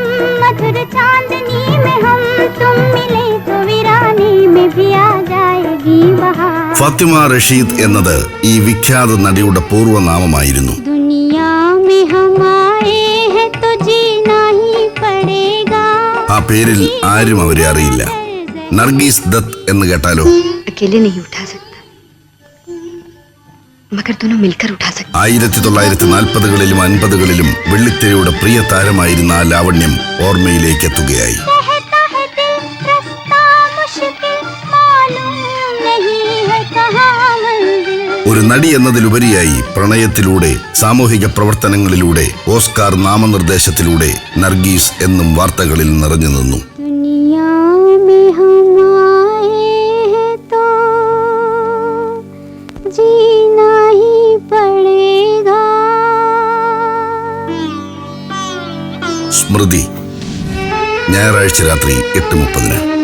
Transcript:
हम मधुर चांदनी में हम तुम मिले तो वीरानी में भी आ जाएगी बहार ഫാത്തിമ റഷീദ് എന്നത് ഈ വിഖ്യാത നടിയുടെ പൂർവ്വനാമമായിരുന്നു दुनिया में हम आए हैं तो जीना ही पड़ेगा ആ പേരിൽ ആരും അവരെ അറിയില്ല നർഗീസ് ദത്ത് എന്ന് കേട്ടാലോ अकेले नहीं उठा सकता ആയിരത്തി തൊള്ളായിരത്തി നാൽപ്പതുകളിലും അൻപതുകളിലും വെള്ളിത്തിരയുടെ പ്രിയ താരമായിരുന്ന ആ ലാവണ്യം ഓർമ്മയിലേക്ക് എത്തുകയായി ഒരു നടി എന്നതിലുപരിയായി പ്രണയത്തിലൂടെ സാമൂഹിക പ്രവർത്തനങ്ങളിലൂടെ ഓസ്കാർ നാമനിർദ്ദേശത്തിലൂടെ നർഗീസ് എന്നും വാർത്തകളിൽ നിറഞ്ഞു നിന്നു. സ്മൃതി. ഞായറാഴ്ച രാത്രി എട്ട് മുപ്പതിന്.